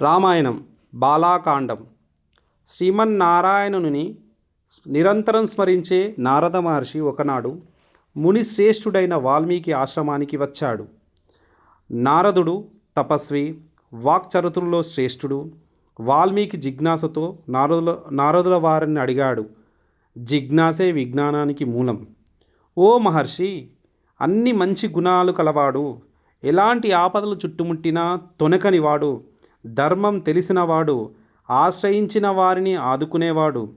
రామాయణం బాలాకాండం. శ్రీమన్నారాయణుని నిరంతరం స్మరించే నారద మహర్షి ఒకనాడు ముని శ్రేష్ఠుడైన వాల్మీకి ఆశ్రమానికి వచ్చాడు. నారదుడు తపస్వి వాక్చరుతుల్లో శ్రేష్ఠుడు వాల్మీకి జిజ్ఞాసతో నారదుల నారదుల వారిని అడిగాడు. జిజ్ఞాసే విజ్ఞానానికి మూలం. ఓ మహర్షి అన్ని మంచి గుణాలు కలవాడు. ఎలాంటి ఆపదలు చుట్టుముట్టినా తొనకనివాడు. ధర్మం తెలిసినవాడు ఆశ్రయించిన వారిని ఆదుకునేవాడు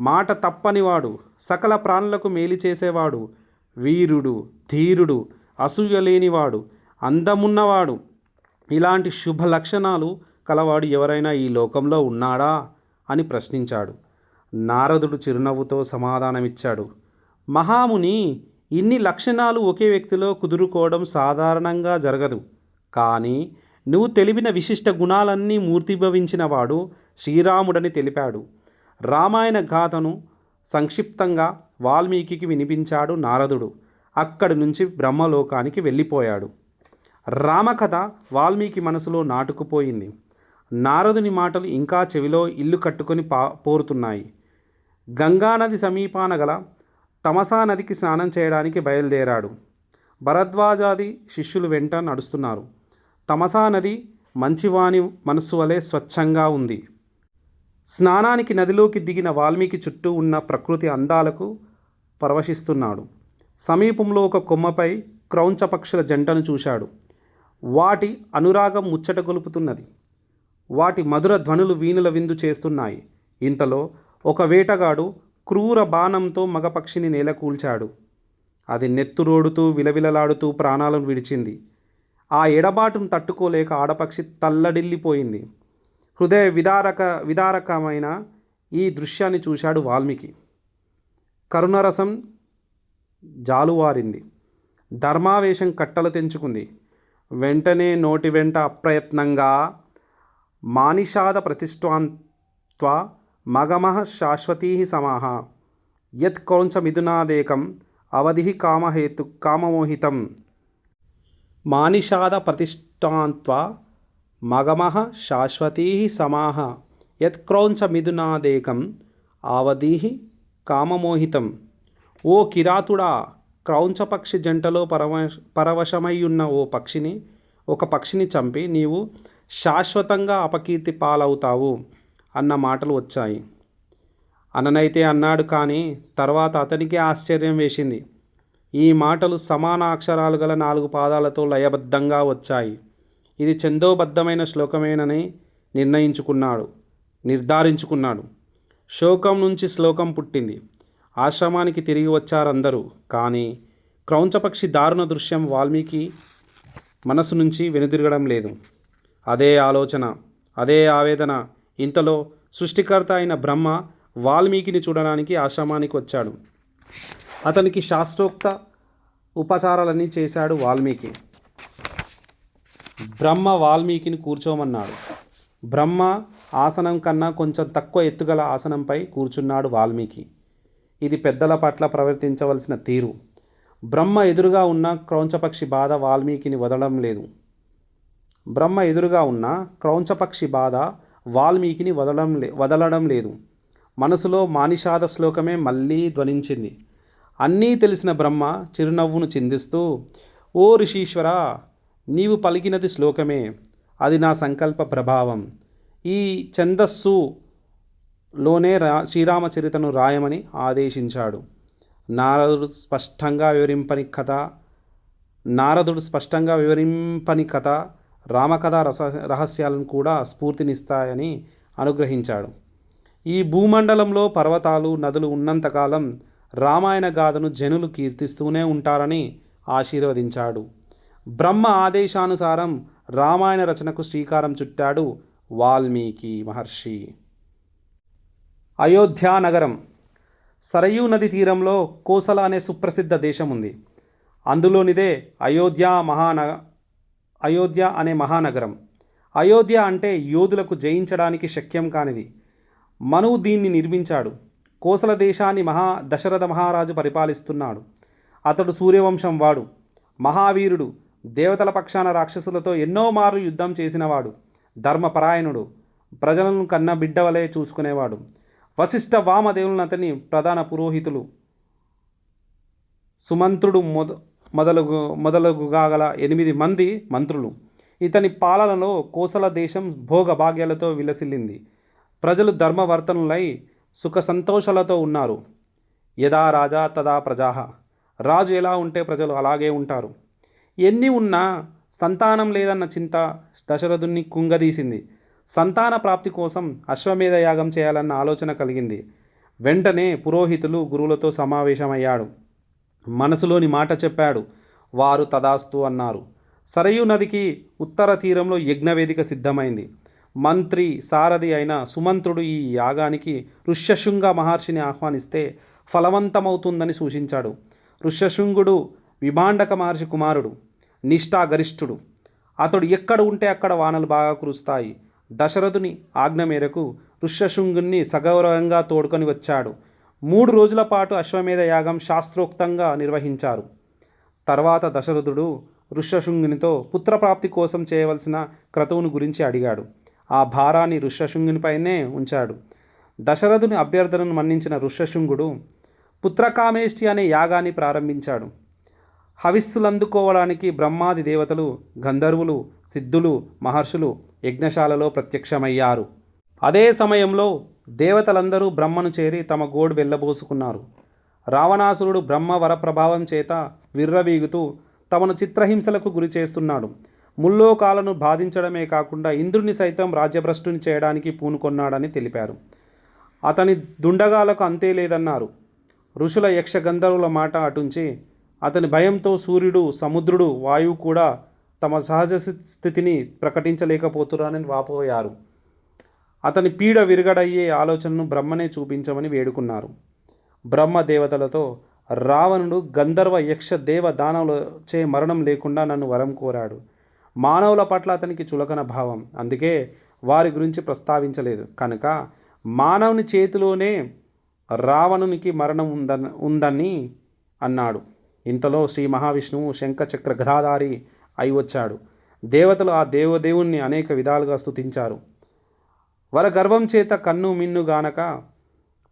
మాట తప్పనివాడు సకల ప్రాణులకు మేలు చేసేవాడు వీరుడు ధీరుడు అసూయ లేనివాడు అందమున్నవాడు. ఇలాంటి శుభ లక్షణాలు కలవాడు ఎవరైనా ఈ లోకంలో ఉన్నాడా? అని ప్రశ్నించాడు. నారదుడు చిరునవ్వుతో సమాధానమిచ్చాడు. మహాముని ఇన్ని లక్షణాలు ఒకే వ్యక్తిలో కుదురుకోవడం సాధారణంగా జరగదు. కానీ నువ్వు తెలిపిన విశిష్ట గుణాలన్నీ మూర్తిభవించినవాడు శ్రీరాముడని తెలిపాడు. రామాయణ గాథను సంక్షిప్తంగా వాల్మీకి వినిపించాడు నారదుడు. అక్కడి నుంచి బ్రహ్మలోకానికి వెళ్ళిపోయాడు. రామకథ వాల్మీకి మనసులో నాటుకుపోయింది. నారదుని మాటలు ఇంకా చెవిలో ఇల్లు కట్టుకొని పా పోరుతున్నాయి. గంగానది సమీపాన గల తమసా నదికి స్నానం చేయడానికి బయలుదేరాడు. భరద్వాజాది శిష్యులు వెంట నడుస్తున్నారు. తమసా నది మంచివాని మనస్సు వలె స్వచ్ఛంగా ఉంది. స్నానానికి నదిలోకి దిగిన వాల్మీకి చుట్టూ ఉన్న ప్రకృతి అందాలకు పరవశిస్తున్నాడు. సమీపంలో ఒక కొమ్మపై క్రౌంచ పక్షుల జంటను చూశాడు. వాటి అనురాగం ముచ్చట గొలుపుతున్నది. వాటి మధుర ధ్వనులు వీణుల విందు చేస్తున్నాయి. ఇంతలో ఒక వేటగాడు క్రూర బాణంతో మగపక్షిని నేలకూల్చాడు అది నెత్తురోడుతూ విలవిలలాడుతూ ప్రాణాలను విడిచింది. ఆ ఎడబాటును తట్టుకోలేక ఆడపక్షి తల్లడిల్లిపోయింది. హృదయ విదారక విదారకమైన ఈ దృశ్యాన్ని చూశాడు వాల్మీకి. కరుణరసం జాలువారింది. ధర్మావేశం కట్టలు తెంచుకుంది. వెంటనే నోటి వెంట అప్రయత్నంగా మానిషాద ప్రతిష్టాంత్వ మగమః శాశ్వతీ సమాహ. యత్ కౌంచమిథునాదేకం అవధి కామహేతు కామమోహితం. మానిషాద ప్రతిష్టాంత్వ మగమః శాశ్వతీ సమాహ యత్క్రౌంచమిథునాదేకం ఆవధీహి కామమోహితం ఓ కిరాతుడా క్రౌంచపక్షి జంటలో పరవ పరవశమయ్యున్న ఓ పక్షిని ఒక పక్షిని చంపి నీవు శాశ్వతంగా అపకీర్తి పాలవుతావు అన్న మాటలు వచ్చాయి. అననైతే అన్నాడు కానీ తర్వాత అతనికి ఆశ్చర్యం వేసింది. ఈ మాటలు సమాన అక్షరాలు గల నాలుగు పాదాలతో లయబద్ధంగా వచ్చాయి. ఇది ఛందోబద్ధమైన శ్లోకమేనని నిర్ణయించుకున్నాడు నిర్ధారించుకున్నాడు. శోకం నుంచి శ్లోకం పుట్టింది. ఆశ్రమానికి తిరిగి వచ్చారందరూ. కానీ క్రౌంచపక్షి దారుణ దృశ్యం వాల్మీకి మనసు నుంచి వెనుదిరగడం లేదు. అదే ఆలోచన అదే ఆవేదన ఇంతలో సృష్టికర్త అయిన బ్రహ్మ వాల్మీకిని చూడడానికి ఆశ్రమానికి వచ్చాడు. అతనికి శాస్త్రోక్త ఉపచారాలన్నీ చేశాడు వాల్మీకి. బ్రహ్మ వాల్మీకిని కూర్చోమన్నాడు. బ్రహ్మ ఆసనం కన్నా కొంచెం తక్కువ ఎత్తుగల ఆసనంపై కూర్చున్నాడు వాల్మీకి. ఇది పెద్దల పట్ల ప్రవర్తించవలసిన తీరు. బ్రహ్మ ఎదురుగా ఉన్న క్రౌంచపక్షి బాధ వాల్మీకిని వదలడం లేదు. బ్రహ్మ ఎదురుగా ఉన్న క్రౌంచపక్షి బాధ వాల్మీకిని వదలడం లే వదలడం లేదు. మనసులో మానిషాద శ్లోకమే మళ్ళీ ధ్వనించింది. అన్నీ తెలిసిన బ్రహ్మ చిరునవ్వును చిందిస్తూ ఓ ఋషీశ్వర నీవు పలికినది శ్లోకమే. అది నా సంకల్ప ప్రభావం. ఈ ఛందస్సులోనే రా శ్రీరామచరితను రాయమని ఆదేశించాడు. నారదుడు స్పష్టంగా వివరింపని కథ నారదుడు స్పష్టంగా వివరింపని కథ రామకథ రస రహస్యాలను కూడా స్ఫూర్తినిస్తాయని అనుగ్రహించాడు. ఈ భూమండలంలో పర్వతాలు నదులు ఉన్నంతకాలం రామాయణ గాథను జనులు కీర్తిస్తూనే ఉంటారని ఆశీర్వదించాడు. బ్రహ్మ ఆదేశానుసారం రామాయణ రచనకు శ్రీకారం చుట్టాడు వాల్మీకి మహర్షి. అయోధ్యా నగరం. సరయూ నది తీరంలో కోసల అనే సుప్రసిద్ధ దేశం ఉంది. అందులోనిదే అయోధ్య మహానగ అయోధ్య అనే మహానగరం. అయోధ్య అంటే యోధులకు జయించడానికి శక్యం కానిది. మనువు దీన్ని నిర్మించాడు. కోసల దేశాన్ని మహా దశరథ మహారాజు పరిపాలిస్తున్నాడు. అతడు సూర్యవంశం వాడు. మహావీరుడు దేవతల పక్షాన రాక్షసులతో ఎన్నో మార్లు యుద్ధం చేసినవాడు. ధర్మపరాయణుడు ప్రజలను కన్న బిడ్డవలే చూసుకునేవాడు. వశిష్ఠ వామదేవులను అతని ప్రధాన పురోహితులు. సుమంత్రుడు మొద మొదలగు మొదలగుగా గల ఎనిమిది మంది మంత్రులు. ఇతని పాలనలో కోసల దేశం భోగభాగ్యాలతో విలసిల్లింది. ప్రజలు ధర్మవర్తనులై సుఖ సంతోషాలతో ఉన్నారు. యదా రాజా తదా ప్రజా. రాజు ఎలా ఉంటే ప్రజలు అలాగే ఉంటారు. ఎన్ని ఉన్నా సంతానం లేదన్న చింత దశరథుని కుంగదీసింది. సంతాన ప్రాప్తి కోసం అశ్వమేధ యాగం చేయాలన్న ఆలోచన కలిగింది. వెంటనే పురోహితులు గురువులతో సమావేశమయ్యాడు. మనసులోని మాట చెప్పాడు. వారు తదాస్తు అన్నారు. సరయూ నదికి ఉత్తర తీరంలో యజ్ఞవేదిక సిద్ధమైంది. మంత్రి సారథి అయిన సుమంత్రుడు ఈ యాగానికి ఋష్యశృంగ మహర్షిని ఆహ్వానిస్తే ఫలవంతమవుతుందని సూచించాడు. ఋష్యశృంగుడు విభాండక మహర్షి కుమారుడు నిష్ఠాగరిష్ఠుడు. అతడు ఎక్కడ ఉంటే అక్కడ వానలు బాగా కురుస్తాయి. దశరథుని ఆజ్ఞ మేరకు ఋష్యశృంగుణ్ణి సగౌరవంగా తోడుకొని వచ్చాడు. మూడు రోజుల పాటు అశ్వమేధ యాగం శాస్త్రోక్తంగా నిర్వహించారు. తర్వాత దశరథుడు ఋష్యశృంగునితో పుత్రప్రాప్తి కోసం చేయవలసిన క్రతువును గురించి అడిగాడు. ఆ భారాన్ని ఋష్యశృంగునిపైనే ఉంచాడు. దశరథుని అభ్యర్థనను మన్నించిన ఋష్యశృంగుడు పుత్రకామేష్టి అనే యాగాన్ని ప్రారంభించాడు. హవిస్సులందుకోవడానికి బ్రహ్మాది దేవతలు గంధర్వులు సిద్ధులు మహర్షులు యజ్ఞశాలలో ప్రత్యక్షమయ్యారు. అదే సమయంలో దేవతలందరూ బ్రహ్మను చేరి తమ గోడు వెళ్ళబోసుకున్నారు. రావణాసురుడు బ్రహ్మ వరప్రభావం చేత విర్రవీగుతూ తమను చిత్రహింసలకు గురి చేస్తున్నాడు. ముల్లోకాలను బాధించడమే కాకుండా ఇంద్రుని సైతం రాజ్యభ్రష్టుని చేయడానికి పూనుకొన్నాడని తెలిపారు. అతని దుండగాలకు అంతే లేదన్నారు. ఋషుల యక్ష గంధర్వుల మాట అటుంచి అతని భయంతో సూర్యుడు సముద్రుడు వాయువు కూడా తమ సహజ స్థితిని ప్రకటించలేకపోతున్నారని వాపోయారు. అతని పీడ విరగడయ్యే ఆలోచనను బ్రహ్మనే చూపించమని వేడుకున్నారు. బ్రహ్మ దేవతలతో రావణుడు గంధర్వ యక్ష దేవ దానవులచే మరణం లేకుండా నన్ను వరం కోరాడు. మానవుల పట్ల అతనికి చులకన భావం. అందుకే వారి గురించి ప్రస్తావించలేదు. కనుక మానవుని చేతిలోనే రావణునికి మరణం ఉందని ఉందని అన్నాడు. ఇంతలో శ్రీ మహావిష్ణువు శంఖచక్ర గదాధారి అయి వచ్చాడు. దేవతలు ఆ దేవదేవుణ్ణి అనేక విధాలుగా స్తుతించారు. వర గర్వం చేత కన్ను మిన్ను గానక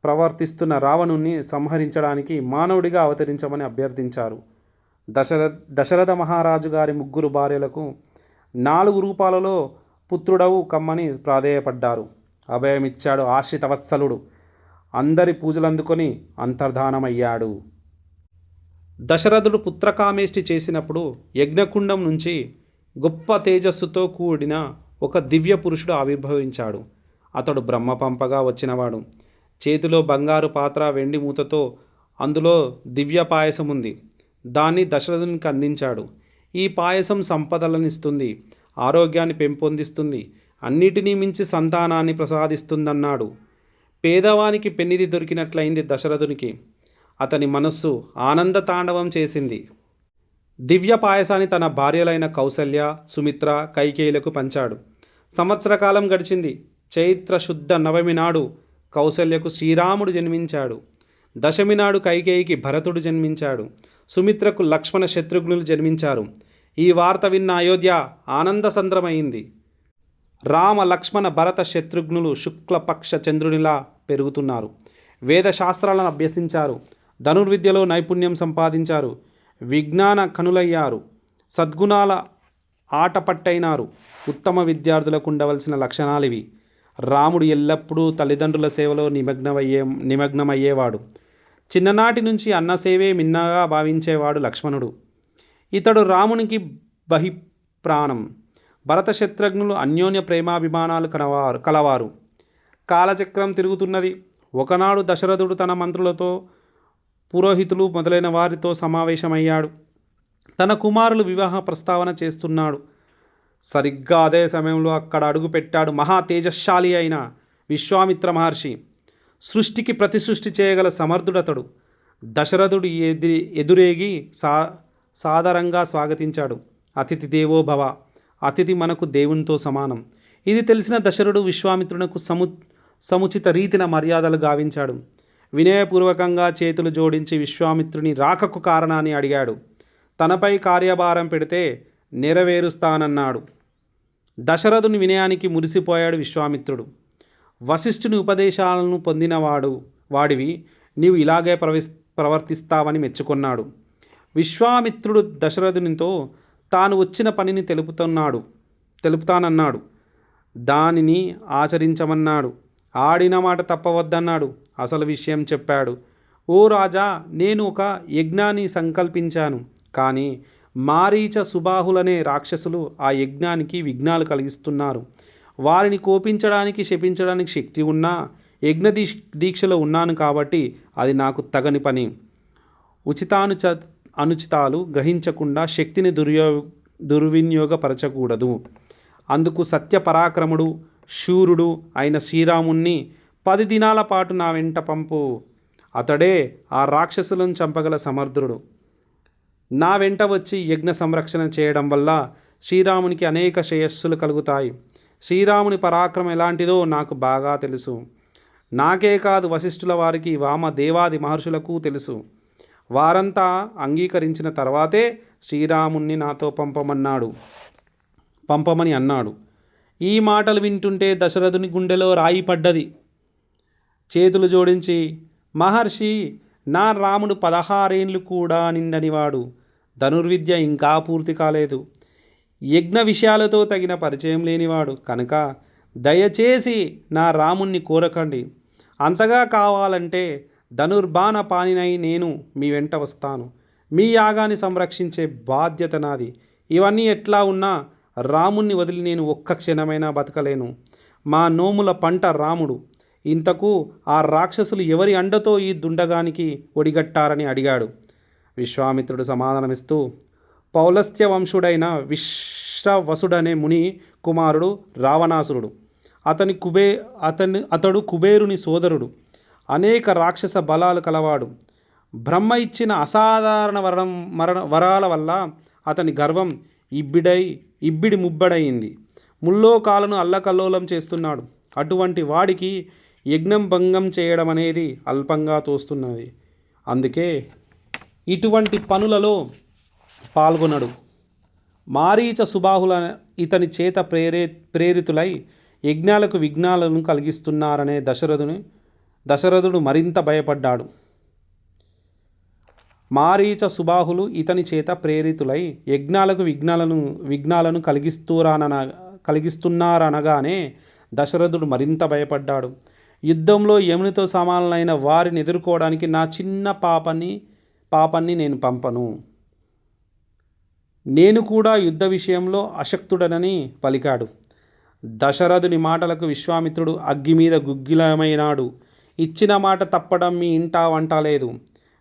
ప్రవర్తిస్తున్న రావణుణ్ణి సంహరించడానికి మానవుడిగా అవతరించమని అభ్యర్థించారు. దశరథ దశరథ మహారాజు గారి ముగ్గురు భార్యలకు నాలుగు రూపాలలో పుత్రుడవు కమ్మని ప్రాధేయపడ్డారు. అభయమిచ్చాడు ఆశ్రితవత్సలుడు అందరి పూజలందుకొని అంతర్ధానమయ్యాడు. దశరథుడు పుత్రకామేష్టి చేసినప్పుడు యజ్ఞకుండం నుంచి గొప్ప తేజస్సుతో కూడిన ఒక దివ్య పురుషుడు ఆవిర్భవించాడు. అతడు బ్రహ్మపంపగా వచ్చినవాడు. చేతిలో బంగారు పాత్ర వెండి మూతతో అందులో దివ్య పాయసం ఉంది దాన్ని దశరథునికి అందించాడు. ఈ పాయసం సంపదలనిస్తుంది ఆరోగ్యాన్ని పెంపొందిస్తుంది అన్నిటినీ మించి సంతానాన్ని ప్రసాదిస్తుందన్నాడు. పేదవానికి పెన్నిది దొరికినట్లయింది దశరథునికి. అతని మనస్సు ఆనంద తాండవం చేసింది. దివ్య పాయసాన్ని తన భార్యలైన కౌసల్య సుమిత్ర కైకేయులకు పంచాడు. సంవత్సర కాలం గడిచింది. చైత్ర శుద్ధ నవమి నాడు కౌసల్యకు శ్రీరాముడు జన్మించాడు. దశమి నాడు కైకేయికి భరతుడు జన్మించాడు. సుమిత్రకు లక్ష్మణ శత్రుఘ్నులు జన్మించారు. ఈ వార్త విన్న అయోధ్య ఆనందసంద్రమైంది. రామ లక్ష్మణ భరత శత్రుఘ్నులు శుక్లపక్ష చంద్రునిలా పెరుగుతున్నారు. వేద శాస్త్రాలను అభ్యసించారు. ధనుర్విద్యలో నైపుణ్యం సంపాదించారు. విజ్ఞాన కనులయ్యారు. సద్గుణాల ఆటపట్టైనారు. ఉత్తమ విద్యార్థులకు ఉండవలసిన లక్షణాలివి. రాముడు ఎల్లప్పుడూ తల్లిదండ్రుల సేవలో నిమగ్నమయ్యే నిమగ్నమయ్యేవాడు. చిన్ననాటి నుంచి అన్నసేవే మిన్నగా భావించేవాడు లక్ష్మణుడు. ఇతడు రామునికి బహి ప్రాణం భరత శత్రుఘ్నులు అన్యోన్య ప్రేమాభిమానాలు కలవారు కలవారు. కాలచక్రం తిరుగుతున్నది. ఒకనాడు దశరథుడు తన మంత్రులతో పురోహితులు మొదలైన వారితో సమావేశమయ్యాడు. తన కుమారులు వివాహ ప్రస్తావన చేస్తున్నాడు. సరిగ్గా అదే సమయంలో అక్కడ అడుగుపెట్టాడు మహా తేజశాలి అయిన విశ్వామిత్ర మహర్షి. సృష్టికి ప్రతి సృష్టి చేయగల సమర్థుడతడు. దశరథుడు ఎది ఎదురేగి సా సాదరంగా స్వాగతించాడు. అతిథి దేవో భవ అతిథి మనకు దేవునితో సమానం. ఇది తెలిసిన దశరథుడు విశ్వామిత్రునకు సము సముచిత రీతిన మర్యాదలు గావించాడు. వినయపూర్వకంగా చేతులు జోడించి విశ్వామిత్రుని రాకకు కారణాన్ని అడిగాడు. తనపై కార్యభారం పెడితే నెరవేరుస్తానన్నాడు. దశరథుని వినయానికి మురిసిపోయాడు విశ్వామిత్రుడు. వశిష్ఠుని ఉపదేశాలను పొందినవాడు వాడివి నీవు ఇలాగే ప్రవి ప్రవర్తిస్తావని మెచ్చుకున్నాడు. విశ్వామిత్రుడు దశరథునితో తాను వచ్చిన పనిని తెలుపుతున్నాడు తెలుపుతానన్నాడు. దానిని ఆచరించమన్నాడు. ఆడిన మాట తప్పవద్దన్నాడు. అసలు విషయం చెప్పాడు. ఓ రాజా నేను ఒక యజ్ఞాన్ని సంకల్పించాను. కానీ మారీచ సుబాహులనే రాక్షసులు ఆ యజ్ఞానికి విఘ్నాలు కలిగిస్తున్నారు. వారిని కోపించడానికి శపించడానికి శక్తి ఉన్నా యజ్ఞ దీక్ష దీక్షలో ఉన్నాను కాబట్టి అది నాకు తగని పని. ఉచితానుచ అనుచితాలు గ్రహించకుండా శక్తిని దుర్యో దుర్వినియోగపరచకూడదు. అందుకు సత్యపరాక్రముడు శూరుడు అయిన శ్రీరాముణ్ణి పది దినాల పాటు నా వెంట పంపు. అతడే ఆ రాక్షసులను చంపగల సమర్థుడు. నా వెంట వచ్చి యజ్ఞ సంరక్షణ చేయడం వల్ల శ్రీరామునికి అనేక శ్రేయస్సులు కలుగుతాయి. శ్రీరాముని పరాక్రమం ఎలాంటిదో నాకు బాగా తెలుసు. నాకే కాదు వశిష్ఠుల వారికి వామ దేవాది మహర్షులకు తెలుసు. వారంతా అంగీకరించిన తర్వాతే శ్రీరాముణ్ణి నాతో పంపమన్నాడు. పంపమని అన్నాడు. ఈ మాటలు వింటుంటే దశరథుని గుండెలో రాయి పడ్డది. చేతులు జోడించి మహర్షి నా రాముడు పదహారేండ్లు కూడా నిండనివాడు. ధనుర్విద్య ఇంకా పూర్తి కాలేదు. యజ్ఞ విషయాలతో తగిన పరిచయం లేనివాడు. కనుక దయచేసి నా రాముణ్ణి కోరకండి. అంతగా కావాలంటే ధనుర్బాణ పానినై నేను మీ వెంట వస్తాను. మీ యాగాన్ని సంరక్షించే బాధ్యత నాది. ఇవన్నీ ఎట్లా ఉన్నా రాముణ్ణి వదిలి నేను ఒక్క క్షణమైనా బతకలేను. మా నోముల పంట రాముడు. ఇంతకు ఆ రాక్షసులు ఎవరి అండతో ఈ దుండగానికి ఒడిగట్టారని అడిగాడు. విశ్వామిత్రుడు సమాధానమిస్తూ పౌలస్త్య వంశుడైన విశ్రవసుడనే ముని కుమారుడు రావణాసురుడు. అతని కుబే అతని అతడు కుబేరుని సోదరుడు. అనేక రాక్షస బలాలు కలవాడు. బ్రహ్మ ఇచ్చిన అసాధారణ వరం మరణ వరాల వల్ల అతని గర్వం ఇబ్బిడై ఇబ్బిడి ముబ్బడయింది. ముల్లోకాలను అల్లకల్లోలం చేస్తున్నాడు. అటువంటి వాడికి యజ్ఞం భంగం చేయడం అనేది అల్పంగా తోస్తున్నది. అందుకే ఇటువంటి పనులలో పాల్గొనడు. మారీచ సుబాహుల ఇతని చేత ప్రేరే ప్రేరితులై యజ్ఞాలకు విఘ్నాలను కలిగిస్తున్నారనే దశరథుని దశరథుడు మరింత భయపడ్డాడు. మారీచ సుబాహులు ఇతని చేత ప్రేరితులై యజ్ఞాలకు విఘ్నాలను విఘ్నాలను కలిగిస్తూరానన కలిగిస్తున్నారనగానే దశరథుడు మరింత భయపడ్డాడు. యుద్ధంలో యమునితో సమానమైన వారిని ఎదుర్కోవడానికి నా చిన్న పాపని పాపని నేను పంపను. నేను కూడా యుద్ధ విషయంలో అశక్తుడనని పలికాడు. దశరథుని మాటలకు విశ్వామిత్రుడు అగ్గి మీద గుగ్గిలమైనాడు. ఇచ్చిన మాట తప్పడం మీ ఇంటా వంట లేదు.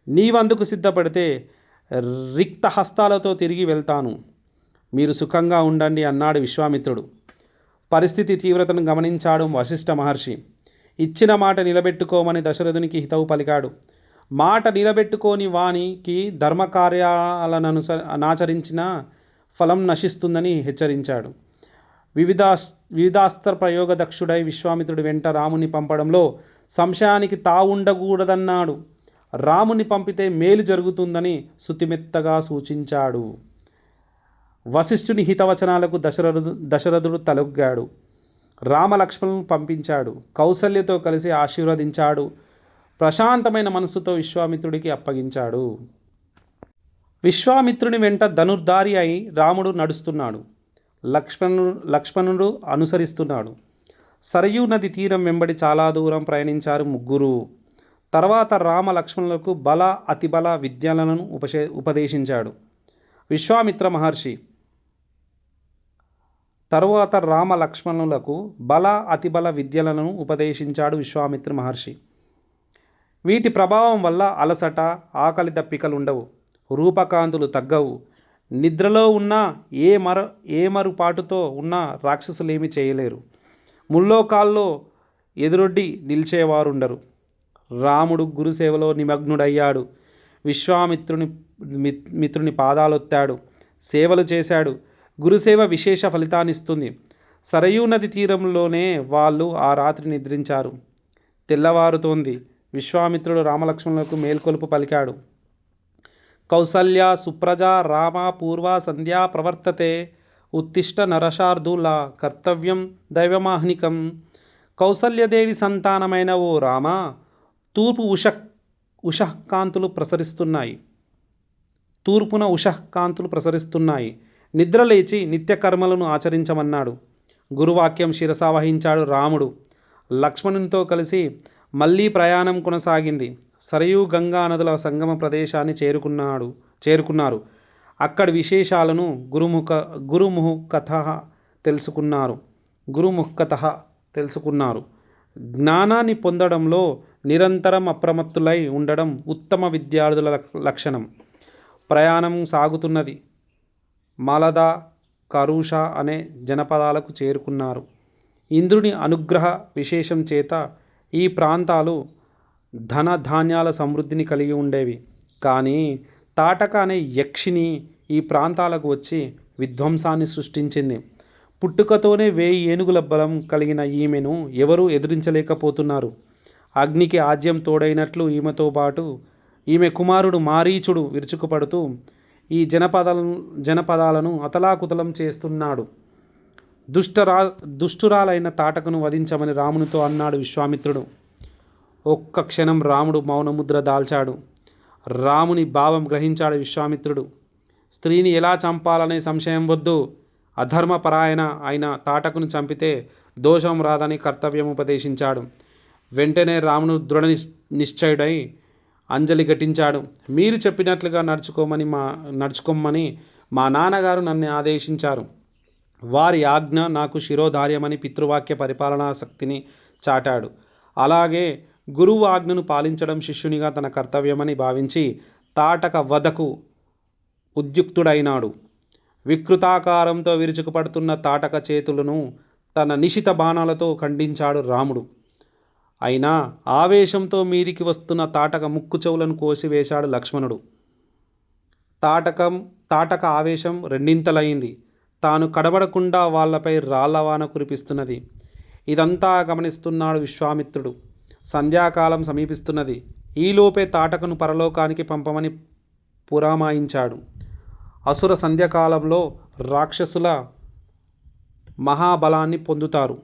నీవందుకు సిద్ధపడితే రిక్త హస్తాలతో తిరిగి వెళ్తాను. మీరు సుఖంగా ఉండండి అన్నాడు విశ్వామిత్రుడు. పరిస్థితి తీవ్రతను గమనించాడు వశిష్ఠ మహర్షి. ఇచ్చిన మాట నిలబెట్టుకోమని దశరథునికి హితవు పలికాడు. మాట నిలబెట్టుకోని వానికి ధర్మకార్యాలను అనాచరించిన ఫలం నశిస్తుందని హెచ్చరించాడు. వివిధ వివిధాస్త్ర ప్రయోగదక్షుడై విశ్వామిత్రుడి వెంట రాముని పంపడంలో సంశయానికి తావుండకూడదన్నాడు. రాముని పంపితే మేలు జరుగుతుందని శుతిమెత్తగా సూచించాడు. వశిష్ఠుని హితవచనాలకు దశరథుడు దశరథుడు తలొగ్గాడు. రామలక్ష్మణులను పంపించాడు. కౌసల్యతో కలిసి ఆశీర్వదించాడు. ప్రశాంతమైన మనసుతో విశ్వామిత్రుడికి అప్పగించాడు. విశ్వామిత్రుని వెంట ధనుర్ధారి అయి రాముడు నడుస్తున్నాడు. లక్ష్మణుడు లక్ష్మణుడు అనుసరిస్తున్నాడు. సరయూ నది తీరం వెంబడి చాలా దూరం ప్రయాణించారు ముగ్గురు. తర్వాత రామ లక్ష్మణులకు బల అతిబల విద్యలను ఉపశే ఉపదేశించాడు. విశ్వామిత్ర మహర్షి తరువాత రామ లక్ష్మణులకు బల అతిబల విద్యలను ఉపదేశించాడు విశ్వామిత్ర మహర్షి. వీటి ప్రభావం వల్ల అలసట ఆకలి దప్పికలు ఉండవు రూపకాంతులు తగ్గవు. నిద్రలో ఉన్న ఏ మర ఏ మరుపాటుతో ఉన్న రాక్షసులేమి చేయలేరు. ముల్లోకాల్లో ఎదురొడ్డి నిలిచేవారుండరు. రాముడు గురుసేవలో నిమగ్నుడయ్యాడు. విశ్వామిత్రుని మిత్రుని పాదాలొత్తాడు. సేవలు చేశాడు. గురుసేవ విశేష ఫలితాన్నిస్తుంది. సరయూ నది తీరంలోనే వాళ్ళు ఆ రాత్రి నిద్రించారు. తెల్లవారుతోంది. విశ్వామిత్రుడు రామలక్ష్మణులకు మేల్కొలుపు పలికాడు. కౌసల్య సుప్రజ రామ పూర్వ సంధ్యా ప్రవర్తతే ఉత్తిష్ట నరశార్దూల కర్తవ్యం దైవమాహ్నికం. కౌసల్యదేవి సంతానమైన ఓ రామ తూర్పు ఉష ఉషకాంతులు ప్రసరిస్తున్నాయి. తూర్పున ఉషకాంతులు ప్రసరిస్తున్నాయి. నిద్రలేచి నిత్యకర్మలను ఆచరించమన్నాడు. గురువాక్యం శిరసావహించాడు రాముడు. లక్ష్మణునితో కలిసి మళ్ళీ ప్రయాణం కొనసాగింది. సరయూ గంగా నదుల సంగమ ప్రదేశాన్ని చేరుకున్నాడు చేరుకున్నారు. అక్కడి విశేషాలను గురుముఖ గురుముఖత తెలుసుకున్నారు. గురుముఖత తెలుసుకున్నారు. జ్ఞానాన్ని పొందడంలో నిరంతరం అప్రమత్తులై ఉండడం ఉత్తమ విద్యార్థుల లక్షణం. ప్రయాణం సాగుతున్నది. మాలద కరుష అనే జనపదాలకు చేరుకున్నారు. ఇంద్రుని అనుగ్రహ విశేషం చేత ఈ ప్రాంతాలు ధన ధాన్యాల సమృద్ధిని కలిగి ఉండేవి. కానీ తాటక అనే యక్షిని ఈ ప్రాంతాలకు వచ్చి విధ్వంసాన్ని సృష్టించింది. పుట్టుకతోనే వేయి ఏనుగుల బలం కలిగిన ఈమెను ఎవరూ ఎదిరించలేకపోతున్నారు. అగ్నికి ఆజ్యం తోడైనట్లు ఈమెతో పాటు ఈమె కుమారుడు మారీచుడు విరుచుకుపడుతూ ఈ జనపదాలను జనపదాలను అతలాకుతలం చేస్తున్నాడు. దుష్టరా దుష్టురాలైన తాటకును వధించమని రామునితో అన్నాడు విశ్వామిత్రుడు. ఒక్క క్షణం రాముడు మౌనముద్ర దాల్చాడు. రాముని భావం గ్రహించాడు విశ్వామిత్రుడు. స్త్రీని ఎలా చంపాలనే సంశయం వద్దు. అధర్మపరాయణ అయిన తాటకును చంపితే దోషం రాదని కర్తవ్యం ఉపదేశించాడు. వెంటనే రామును దృఢ నిశ్చయుడై అంజలి ఘటించాడు. మీరు చెప్పినట్లుగా నడుచుకోమని మా నడుచుకోమని మా నాన్నగారు నన్ను ఆదేశించారు. వారి ఆజ్ఞ నాకు శిరోధార్యమని పితృవాక్య పరిపాలనా శక్తిని చాటాడు. అలాగే గురువు ఆజ్ఞను పాలించడం శిష్యునిగా తన కర్తవ్యమని భావించి తాటక వధకు ఉద్యుక్తుడైనాడు. వికృతాకారంతో విరుచుకుపడుతున్న తాటక చేతులను తన నిశిత బాణాలతో ఖండించాడు రాముడు. అయినా ఆవేశంతో మీదికి వస్తున్న తాటక ముక్కు చెవులను కోసివేశాడు లక్ష్మణుడు. తాటకం తాటక ఆవేశం రెండింతలైంది. తాను కడబడకుండా వాళ్ళపై రాళ్ళవాన కురిపిస్తున్నది. ఇదంతా గమనిస్తున్నాడు విశ్వామిత్రుడు. సంధ్యాకాలం సమీపిస్తున్నది. ఈలోపే తాటకను పరలోకానికి పంపమని పురామాయించాడు. అసుర సంధ్యాకాలంలో రాక్షసుల మహాబలాన్ని పొందుతారు.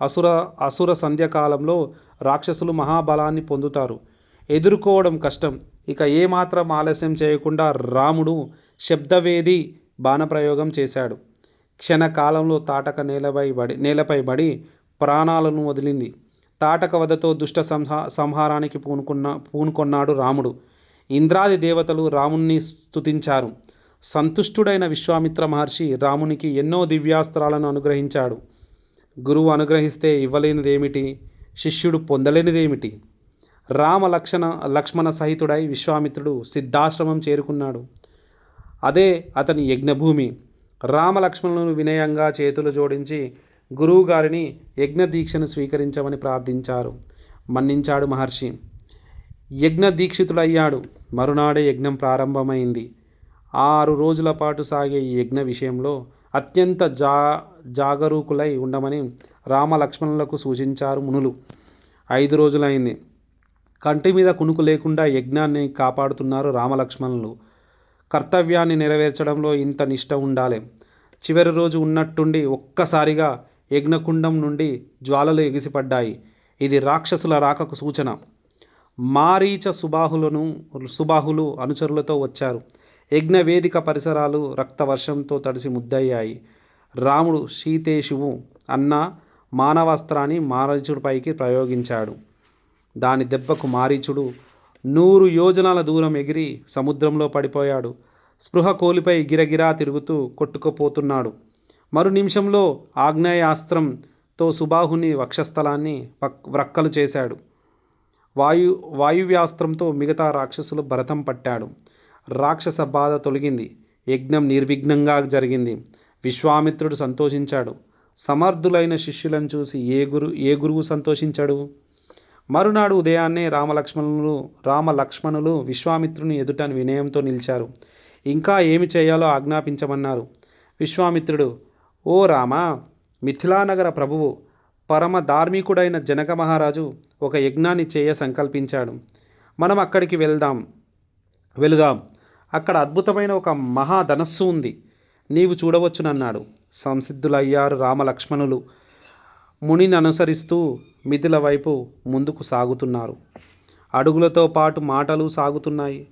అసుర అసుర సంధ్యకాలంలో రాక్షసులు మహాబలాన్ని పొందుతారు. ఎదుర్కోవడం కష్టం. ఇక ఏమాత్రం ఆలస్యం చేయకుండా రాముడు శబ్దవేది బాణప్రయోగం చేశాడు. క్షణకాలంలో తాటక నేలపై బడి నేలపై బడి ప్రాణాలను వదిలింది. తాటక వధతో దుష్ట సంహా సంహారానికి పూనుకున్న పూనుకొన్నాడు రాముడు. ఇంద్రాది దేవతలు రాముణ్ణి స్తుతించారు. సంతుష్టుడైన విశ్వామిత్ర మహర్షి రామునికి ఎన్నో దివ్యాస్త్రాలను అనుగ్రహించాడు. గురువు అనుగ్రహిస్తే ఇవ్వలేనిదేమిటి? శిష్యుడు పొందలేనిదేమిటి? రామ లక్షణ లక్ష్మణ సహితుడై విశ్వామిత్రుడు సిద్ధాశ్రమం చేరుకున్నాడు. అదే అతని యజ్ఞభూమి. రామలక్ష్మణులను వినయంగా చేతులు జోడించి గురువుగారిని యజ్ఞదీక్షను స్వీకరించమని ప్రార్థించారు. మన్నించాడు మహర్షి. యజ్ఞదీక్షితుడయ్యాడు. మరునాడే యజ్ఞం ప్రారంభమైంది. ఆరు రోజుల పాటు సాగే ఈ యజ్ఞ విషయంలో అత్యంత జా జాగరూకులై ఉండమని రామలక్ష్మణులకు సూచించారు మునులు. ఐదు రోజులైంది. కంటి మీద కునుకు లేకుండా యజ్ఞాన్ని కాపాడుతున్నారు రామలక్ష్మణులు. కర్తవ్యాన్ని నెరవేర్చడంలో ఇంత నిష్ట ఉండాలి. చివరి రోజు ఉన్నట్టుండి ఒక్కసారిగా యజ్ఞకుండం నుండి జ్వాలలు ఎగిసిపడ్డాయి. ఇది రాక్షసుల రాకకు సూచన. మారీచ సుబాహులను సుబాహులు అనుచరులతో వచ్చారు. యజ్ఞ వేదిక పరిసరాలు రక్తవర్షంతో తడిసి ముద్దయ్యాయి. రాముడు సీతేశువు అన్న మానవాస్త్రాన్ని మారీచుడిపైకి ప్రయోగించాడు. దాని దెబ్బకు మారీచుడు నూరు యోజనాల దూరం ఎగిరి సముద్రంలో పడిపోయాడు. స్పృహ కోలిపై గిరగిరా తిరుగుతూ కొట్టుకుపోతున్నాడు. మరు నిమిషంలో ఆగ్నేయాస్త్రంతో సుబాహుని వక్షస్థలాన్ని వక్ వ్రక్కలు చేశాడు. వాయు వాయువ్యాస్త్రంతో మిగతా రాక్షసులు భరతం పట్టాడు. రాక్షస బాధ తొలగింది. యజ్ఞం నిర్విఘ్నంగా జరిగింది. విశ్వామిత్రుడు సంతోషించాడు. సమర్థులైన శిష్యులను చూసి ఏ గురు ఏ గురువు సంతోషించాడు? మరునాడు ఉదయాన్నే రామలక్ష్మణులు రామలక్ష్మణులు విశ్వామిత్రుని ఎదుట వినయంతో నిలిచారు. ఇంకా ఏమి చేయాలో ఆజ్ఞాపించమన్నారు. విశ్వామిత్రుడు ఓ రామ మిథిలానగర ప్రభువు పరమ ధార్మికుడైన జనక మహారాజు ఒక యజ్ఞాన్ని చేయ సంకల్పించాడు. మనం అక్కడికి వెళ్దాం వెళుదాం. అక్కడ అద్భుతమైన ఒక మహాధనస్సు ఉంది. నీవు చూడవచ్చునన్నాడు. సంసిద్ధులయ్యారు రామలక్ష్మణులు. మునిని అనుసరిస్తూ మిథిల వైపు ముందుకు సాగుతున్నారు. అడుగులతో పాటు మాటలు సాగుతున్నాయి.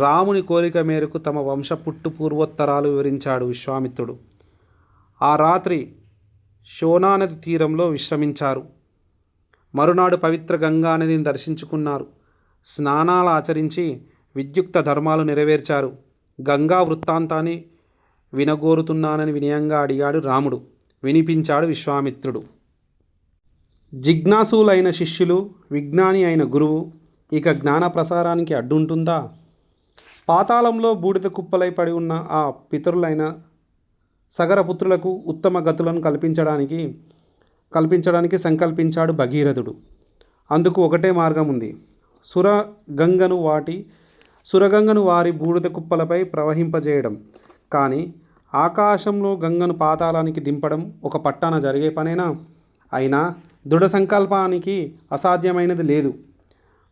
రాముని కోరిక మేరకు తమ వంశ పుట్టు పూర్వోత్తరాలు వివరించాడు విశ్వామిత్రుడు. ఆ రాత్రి శోనానది తీరంలో విశ్రమించారు. మరునాడు పవిత్ర గంగా నదిని దర్శించుకున్నారు. స్నానాలు ఆచరించి విద్యుక్త ధర్మాలు నెరవేర్చారు. గంగా వృత్తాంతాన్ని వినగోరుతున్నానని వినయంగా అడిగాడు రాముడు. వినిపించాడు విశ్వామిత్రుడు. జిజ్ఞాసులైన శిష్యులు విజ్ఞాని అయిన గురువు ఇక జ్ఞాన ప్రసారానికి అడ్డుంటుందా? పాతాళంలో బూడిద కుప్పలై పడి ఉన్న ఆ పితరులైన సగరపుత్రులకు ఉత్తమ గతులను కల్పించడానికి కల్పించడానికి సంకల్పించాడు భగీరథుడు. అందుకు ఒకటే మార్గం ఉంది సురగంగను వాటి సురగంగను వారి బూడిద కుప్పలపై ప్రవహింపజేయడం. కానీ ఆకాశంలో గంగను పాతాళానికి దింపడం ఒక పట్టాన జరిగే పనేనా? అయినా దృఢ సంకల్పానికి అసాధ్యమైనది లేదు.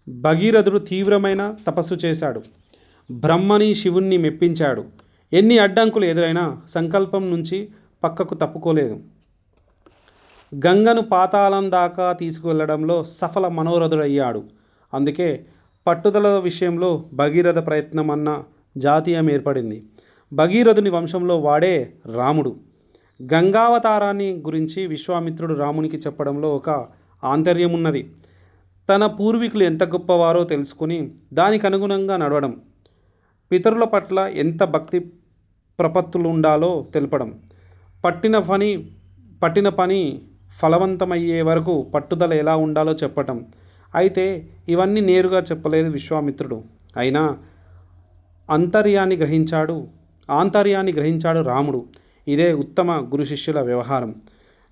భగీరథుడు తీవ్రమైన తపస్సు చేశాడు. బ్రహ్మని శివుణ్ణి మెప్పించాడు. ఎన్ని అడ్డంకులు ఎదురైనా సంకల్పం నుంచి పక్కకు తప్పుకోలేదు. గంగను పాతాళం దాకా తీసుకువెళ్ళడంలో సఫల మనోరథుడయ్యాడు. అందుకే పట్టుదల విషయంలో భగీరథ ప్రయత్నం అన్న జాతీయం ఏర్పడింది. భగీరథుని వంశంలో వాడే రాముడు. గంగావతారాన్ని గురించి విశ్వామిత్రుడు రామునికి చెప్పడంలో ఒక ఆంతర్యం ఉన్నది తన పూర్వీకులు ఎంత గొప్పవారో తెలుసుకుని దానికి అనుగుణంగా నడవడం పితరుల పట్ల ఎంత భక్తి ప్రపత్తులు ఉండాలో తెలపడం పట్టిన పని పట్టిన పని ఫలవంతమయ్యే వరకు పట్టుదల ఎలా ఉండాలో చెప్పటం. అయితే ఇవన్నీ నేరుగా చెప్పలేదు విశ్వామిత్రుడు. అయినా అంతర్యాన్ని గ్రహించాడు ఆంతర్యాన్ని గ్రహించాడు రాముడు. ఇదే ఉత్తమ గురు శిష్యుల వ్యవహారం.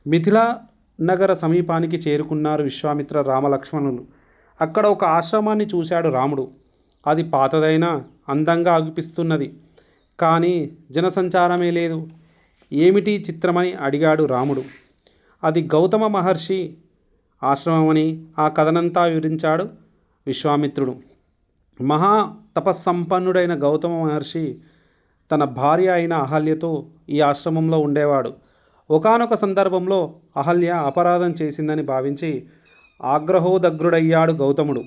మిథిలా నగర సమీపానికి చేరుకున్నారు విశ్వామిత్ర రామలక్ష్మణులు. అక్కడ ఒక ఆశ్రమాన్ని చూశాడు రాముడు. అది పాతదైనా అందంగా అగుపిస్తున్నది కానీ జనసంచారమే లేదు. ఏమిటి చిత్రమని అడిగాడు రాముడు. అది గౌతమ మహర్షి ఆశ్రమమని ఆ కథనంతా వివరించాడు విశ్వామిత్రుడు. మహా తపస్సంపన్నుడైన గౌతమ మహర్షి తన భార్య అయిన అహల్యతో ఈ ఆశ్రమంలో ఉండేవాడు. ఒకానొక సందర్భంలో అహల్య అపరాధం చేసిందని భావించి ఆగ్రహోదగ్రుడయ్యాడు గౌతముడు.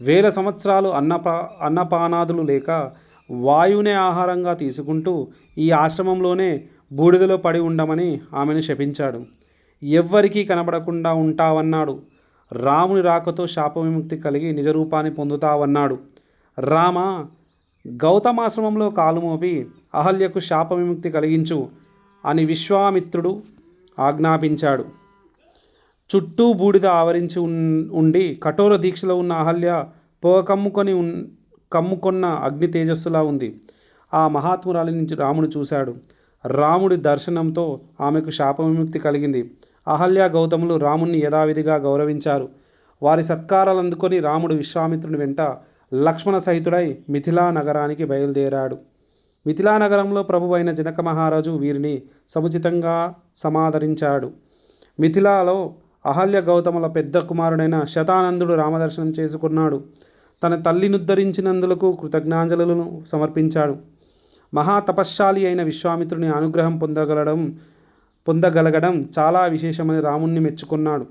వేల సంవత్సరాలు అన్నపా అన్నపానాదులు లేక వాయువునే ఆహారంగా తీసుకుంటూ ఈ ఆశ్రమంలోనే బూడిదలో పడి ఉండమని ఆమెను శపించాడు. ఎవ్వరికీ కనబడకుండా ఉంటావన్నాడు. రాముని రాకతో శాప విముక్తి కలిగి నిజరూపాన్ని పొందుతావన్నాడు. రామ గౌతమాశ్రమంలో కాలుమోపి అహల్యకు శాప విముక్తి కలిగించు అని విశ్వామిత్రుడు ఆజ్ఞాపించాడు. చుట్టూ బూడిద ఆవరించి ఉండి కఠోర దీక్షలో ఉన్న అహల్య పొగ కమ్ముకొని కమ్ముకొన్న అగ్ని తేజస్సులా ఉంది. ఆ మహాత్మురాలి నుంచి రాముడు చూశాడు. రాముడి దర్శనంతో ఆమెకు శాప విముక్తి కలిగింది. అహల్య గౌతములు రాముణ్ణి యథావిధిగా గౌరవించారు. వారి సత్కారాలు అందుకొని రాముడు విశ్వామిత్రుని వెంట లక్ష్మణ సహితుడై మిథిలా నగరానికి బయలుదేరాడు. మిథిలా నగరంలో ప్రభువైన జనక మహారాజు వీరిని సముచితంగా సమాదరించాడు. మిథిలాలో అహల్య గౌతముల పెద్ద కుమారుడైన శతానందుడు రామదర్శనం చేసుకున్నాడు. తన తల్లినుద్ధరించినందులకు కృతజ్ఞాంజలులను సమర్పించాడు. మహా తపశ్శాలి అయిన విశ్వామిత్రుని అనుగ్రహం పొందగలడం పొందగలగడం చాలా విశేషమని రాముణ్ణి మెచ్చుకున్నాడు.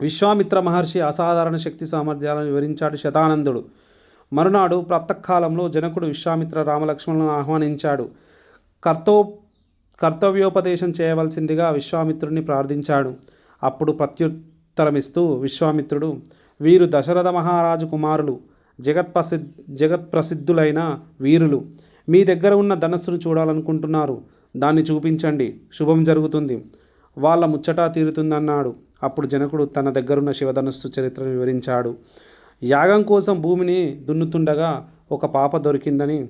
విశ్వామిత్ర మహర్షి అసాధారణ శక్తి సామర్థ్యాలను వివరించాడు శతానందుడు. మరునాడు ప్రాతకాలంలో జనకుడు విశ్వామిత్ర రామలక్ష్మణులను ఆహ్వానించాడు. కర్తో కర్తవ్యోపదేశం చేయవలసిందిగా విశ్వామిత్రుడిని ప్రార్థించాడు. అప్పుడు ప్రత్యుత్తరమిస్తూ విశ్వామిత్రుడు వీరు దశరథ మహారాజు కుమారులు జగత్ప్రసి జగత్ప్రసిద్ధులైన వీరులు. మీ దగ్గర ఉన్న ధనస్సును చూడాలనుకుంటున్నారు. దాన్ని చూపించండి. శుభం జరుగుతుంది. వాళ్ళ ముచ్చట తీరుతుందన్నాడు. అప్పుడు జనకుడు తన దగ్గరున్న శివధనస్సు చరిత్రను వివరించాడు. యాగం కోసం భూమిని దున్నుతుండగా ఒక పాప దొరికిందని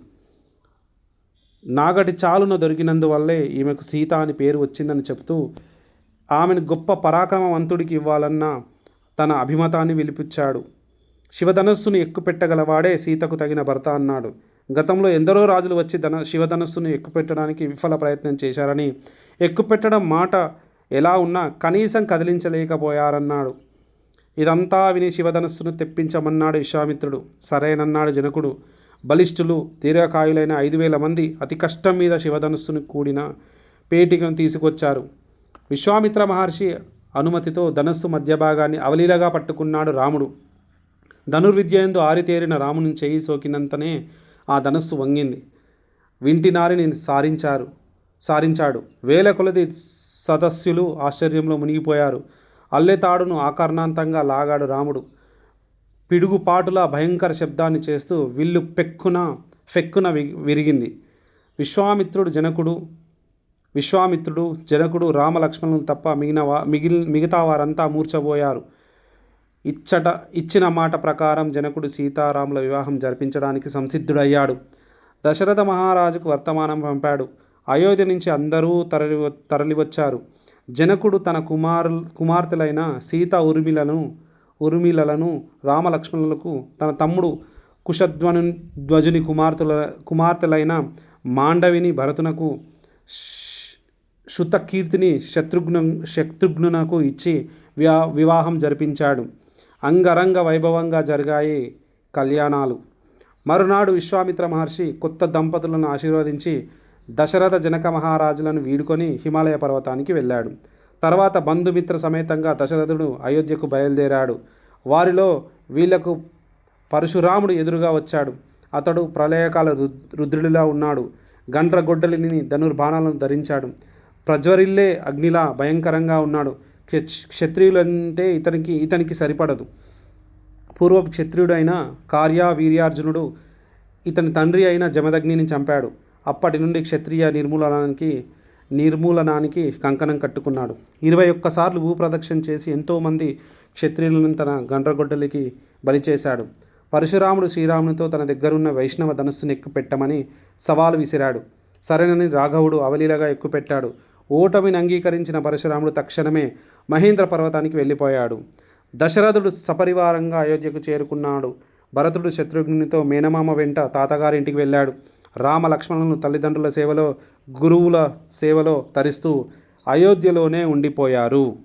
నాగటి చాలున దొరికినందువల్లే ఈమెకు సీత అని పేరు వచ్చిందని చెప్తూ ఆమెను గొప్ప పరాక్రమవంతుడికి ఇవ్వాలన్న తన అభిమతాన్ని విలిపించాడు. శివధనస్సును ఎక్కుపెట్టగలవాడే సీతకు తగిన భర్త అన్నాడు. గతంలో ఎందరో రాజులు వచ్చి ధన శివధనస్సును ఎక్కుపెట్టడానికి విఫల ప్రయత్నం చేశారని ఎక్కుపెట్టడం మాట ఎలా ఉన్నా కనీసం కదిలించలేకపోయారన్నాడు. ఇదంతా విని శివధనస్సును తెప్పించమన్నాడు విశ్వామిత్రుడు. సరేనన్నాడు జనకుడు. బలిష్ఠులు దీర్ఘకాయులైన ఐదు వేల మంది అతి కష్టం మీద శివధనస్సును కూడిన పేటికను తీసుకొచ్చారు. విశ్వామిత్ర మహర్షి అనుమతితో ధనస్సు మధ్య భాగాన్ని అవలీలగా పట్టుకున్నాడు రాముడు. ధనుర్విద్యందు ఆరితేరిన రాముని చేయి సోకినంతనే ఆ ధనస్సు వంగింది. వింటినారిని సారించారు. సారించాడు. వేల కొలది సదస్సులు ఆశ్చర్యంలో మునిగిపోయారు. అల్లెతాడును ఆకర్ణాంతంగా లాగాడు రాముడు. పిడుగుపాటులా భయంకర శబ్దాన్ని చేస్తూ విల్లు పెక్కున ఫెక్కున వి- విరిగింది. విశ్వామిత్రుడు జనకుడు విశ్వామిత్రుడు జనకుడు రామలక్ష్మణులు తప్ప మిగిలిన వా మిగిలి మిగతా వారంతా మూర్చబోయారు ఇచ్చట ఇచ్చిన మాట ప్రకారం జనకుడు సీతారాముల వివాహం జరిపించడానికి సంసిద్ధుడయ్యాడు. దశరథ మహారాజుకు వర్తమానం పంపాడు. అయోధ్య నుంచి అందరూ తరలి తరలివచ్చారు. జనకుడు తన కుమారు కుమార్తెలైన సీత ఉర్మిలను ఉర్మిలలను రామలక్ష్మణులకు తన తమ్ముడు కుషధ్వను ధ్వజుని కుమార్తెల కుమార్తెలైన మాండవిని భరతునకు శుతకీర్తిని శత్రుఘ్న శత్రుఘ్నునకు ఇచ్చి వివా వివాహం జరిపించాడు. అంగరంగ వైభవంగా జరిగాయి కళ్యాణాలు. మరునాడు విశ్వామిత్ర మహర్షి కొత్త దంపతులను ఆశీర్వదించి దశరథ జనక మహారాజులను వీడుకొని హిమాలయ పర్వతానికి వెళ్ళాడు. తర్వాత బంధుమిత్ర సమేతంగా దశరథుడు అయోధ్యకు బయలుదేరాడు. వారిలో వీళ్ళకు పరశురాముడు ఎదురుగా వచ్చాడు. అతడు ప్రళయకాల రుద్రుడిలా ఉన్నాడు. గండ్రగొడ్డలిని ధనుర్బాణాలను ధరించాడు. ప్రజ్వరిల్లే అగ్నిలా భయంకరంగా ఉన్నాడు. క్ష- క్షత్రియులంటే ఇతనికి ఇతనికి సరిపడదు. పూర్వపు క్షత్రియుడైన కార్య వీర్యార్జునుడు ఇతని తండ్రి అయిన జమదగ్నిని చంపాడు. అప్పటి నుండి క్షత్రియ నిర్మూలనానికి నిర్మూలనానికి కంకణం కట్టుకున్నాడు. ఇరవై ఒక్కసార్లు భూప్రదక్షిణ చేసి ఎంతోమంది క్షత్రియులను తన గండ్రగొడ్డలికి బలి చేశాడు. పరశురాముడు శ్రీరామునితో తన దగ్గరున్న వైష్ణవ ధనస్సును ఎక్కుపెట్టమని సవాలు విసిరాడు. సరేనని రాఘవుడు అవలీలగా ఎక్కుపెట్టాడు. ఓటమిని అంగీకరించిన పరశురాముడు తక్షణమే మహేంద్ర పర్వతానికి వెళ్ళిపోయాడు. దశరథుడు సపరివారంగా అయోధ్యకు చేరుకున్నాడు. భరతుడు శత్రుఘ్నునితో మేనమామ వెంట తాతగారింటికి వెళ్ళాడు. రామ లక్ష్మణులను తల్లిదండ్రుల సేవలో గురువుల సేవలో తరిస్తూ అయోధ్యలోనే ఉండిపోయారు.